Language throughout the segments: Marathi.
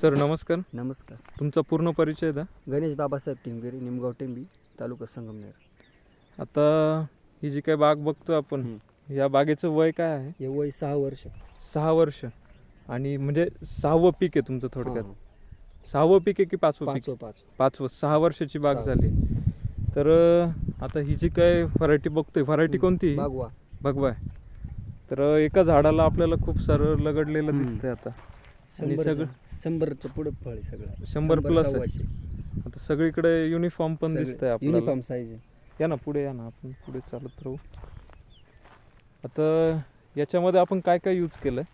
सर नमस्कार. नमस्कार. तुमचा पूर्ण परिचय द्या. गणेश बाबासाहेब टिंगगिरी निमगाव टेंबी तालुका संगमनेर आता ही जी काही बाग बघतो आपण या बागेचं वय काय आहे? हे वय सहा वर्ष. सहा वर्ष. आणि म्हणजे सहावं पीक आहे तुमचं थोडक्यात. हा, सहावं पीक आहे की पाचवं पीक? पाचवं पाच पाचवं. सहा वर्षाची बाग सहा. झाली. तर अं, आता ही जी काय व्हरायटी बघतोय व्हरायटी कोणती? बागवा भगवाय तर एका झाडाला आपल्याला खूप सारं लगडलेलं हम्म. दिसतंय आता. आणि शंभर सगळं शंभरच्या पुढे फळ आहे सगळं. शंभर plus आहे. सव्वाशे. आता सगळीकडे युनिफॉर्म पण दिसतंय आपल्याला. युनिफॉर्म साईज या ना पुढे या ना आपण पुढे चालत राहू. आता याच्यामध्ये आपण काय काय यूज केलंय?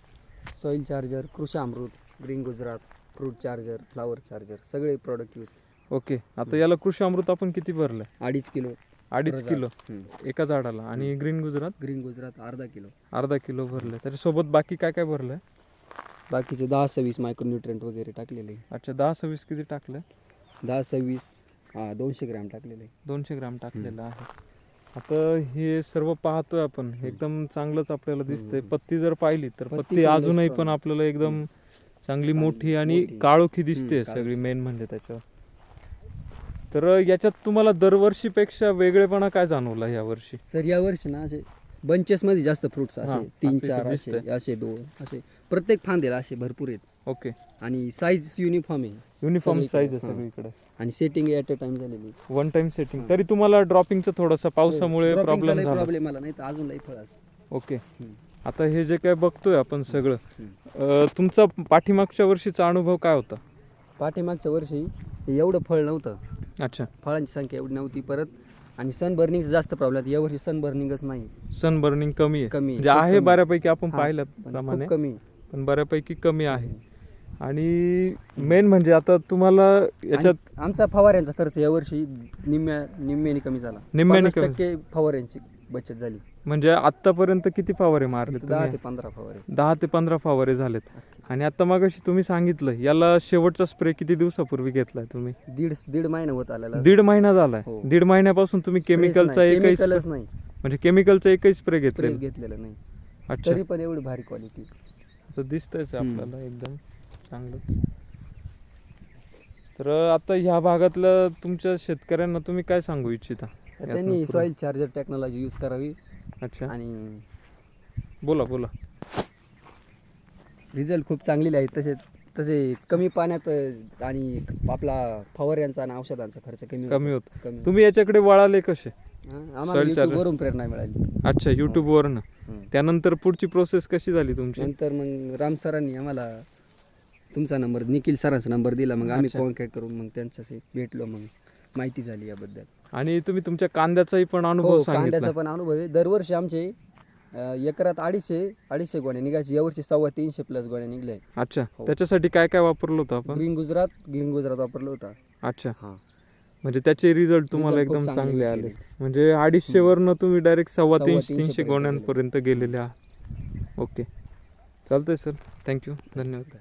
Soil charger Krishi Amrut green Gujarat fruit charger flower charger सगळे प्रोडक्ट यूज ओके आता याला कृषी अमृत आपण किती भरलंय? अडीच किलो. अडीच किलो. एका झाडाला. आणि ग्रीन गुजरात? ग्रीन गुजरात अर्धा किलो. अर्धा किलो भरलंय. त्याच्यासोबत बाकी काय काय भरलंय? बाकीचे दहा सव्वीस मायक्रोन्युट्रंट वगैरे टाकलेले. अच्छा दहा सव्वीस किती टाकलंय दहा सव्वीस हा दोनशे ग्रॅम टाकलेले. दोनशे ग्राम टाकलेलं आहे. आता हे सर्व पाहतोय आपण. एकदम चांगलंच आपल्याला दिसतंय. पत्ती जर पाहिली तर पत्ती अजूनही पण. आपल्याला एकदम चांगली मोठी आणि. काळोखी दिसते. सगळी मेन म्हणजे त्याच्यावर. तर याच्यात तुम्हाला दरवर्षीपेक्षा वेगळेपणा काय जाणवला या वर्षी? सर या वर्षी ना असे bunches मध्ये जास्त फ्रुट्स हा, असे तीन चार असे. असे दोन असे. प्रत्येक फांद्याला असे भरपूर आहेत. ओके. आणि साईज युनिफॉर्म आहे. युनिफॉर्म साईज आहे हा. सगळीकडे. आणि सेटिंग ॲट अ टाइम झालेली वन टाइम सेटिंग हा. तरी तुम्हाला ड्रॉपिंगचं थोडंसं पावसामुळे Dropping प्रॉब्लेम प्रॉब्लेम आला नाही तर अजून लई फळ असतं. ओके. आता हे जे काय बघतोय आपण सगळं तुमचा पाठीमागच्या वर्षीचा अनुभव काय होता? पाठीमागच्या वर्षी हे एवढं फळ नव्हतं. अच्छा. फळांची संख्या एवढी नव्हती. परत आणि सन बर्निंगचा जास्त प्रॉब्लेम या वर्षी सन बर्निंगच नाही. सन बर्निंग कमी आहे. कमी आहे, म्हणजे खूप आहे कमी. बऱ्यापैकी आपण हा, पाहिलं पण प्रमाणे. खूप कमी पण बऱ्यापैकी कमी आहे. आणि मेन म्हणजे आता तुम्हाला याच्यात आणि आमचा फवाऱ्यांचा खर्च या वर्षी निम्म्या निम्म्याने कमी झाला. निम्म्याने पन्नास कमी. टक्के फवाऱ्यांची बचत झाली. म्हणजे आतापर्यंत किती फवारे मारले दहा तुम्ही? ते पंधरा फवारे. दहा ते पंधरा फवारे झालेत. आणि आता मागाशी तुम्ही सांगितलं याला शेवटचा स्प्रे किती दिवसापूर्वी घेतलाय तुम्ही? दीड दीड महिना होत आलेला दीड महिना झालाय. हो. दीड महिन्यापासून तुम्ही Sprays केमिकलचा एकही chemicalच spray- नाही. म्हणजे केमिकलचा एकही स्प्रे स्प्रे घेतलेला घेतलेलं नाही. अच्छा. तरी पण एवढी भारी क्वालिटी तर दिसतंयच हम्म. आपल्याला एकदम चांगलंच. तर आता ह्या भागातलं तुमच्या शेतकऱ्यांना तुम्ही काय सांगू इच्छिता? यातनं त्यांनी पुढं? सॉइल चार्जर टेक्नॉलॉजी यूज करावी. अच्छा. आणि बोला बोला. रिझल्ट खूप चांगलेले आहेत. तसे तसे कमी पाण्यात आणि आपला फवाऱ्यांचा आणि औषधांचा खर्च कमी कमी होतो. कमी तुम्ही याच्याकडे वळाले कसे? हा, आम्हाला soil charger. YouTube वरून प्रेरणा मिळाली. अच्छा युट्यूब वरनं. हम्म. त्यानंतर पुढची प्रोसेस कशी झाली तुमची? नंतर मग राम सरांनी आम्हाला तुमचा नंबर निखिल सरांचा नंबर दिला. मग आम्ही. कॉन्टॅक्ट करून मग त्यांच्याशी भेटलो. मग माहिती झाली याबद्दल. आणि तुम्ही तुमच्या कांद्याचाही पण अनुभव हो कांद्याचा पण अनुभव आहे. दरवर्षी आमचे एकरात अडीचशे अडीचशे गोण्या निघायचे. यावर्षी सव्वा तीनशे प्लस गोण्या निघल्या अच्छा. हो. त्याच्यासाठी काय काय वापरलं होतं आपण? ग्रीन गुजरात ग्रीन गुजरात वापरलं होतं. अच्छा. हा. म्हणजे त्याचे रिझल्ट तुम्हाला Result खूप एकदम चांगले चांगले आले. म्हणजे अडीचशे वरनं तुम्ही डायरेक्ट सव्वा सव्वा तीनशे तीनशे तीनशे पर्यंत गोण्यांपर्यंत गेलेले आहात. ओके. चालतंय सर थँक्यू धन्यवाद.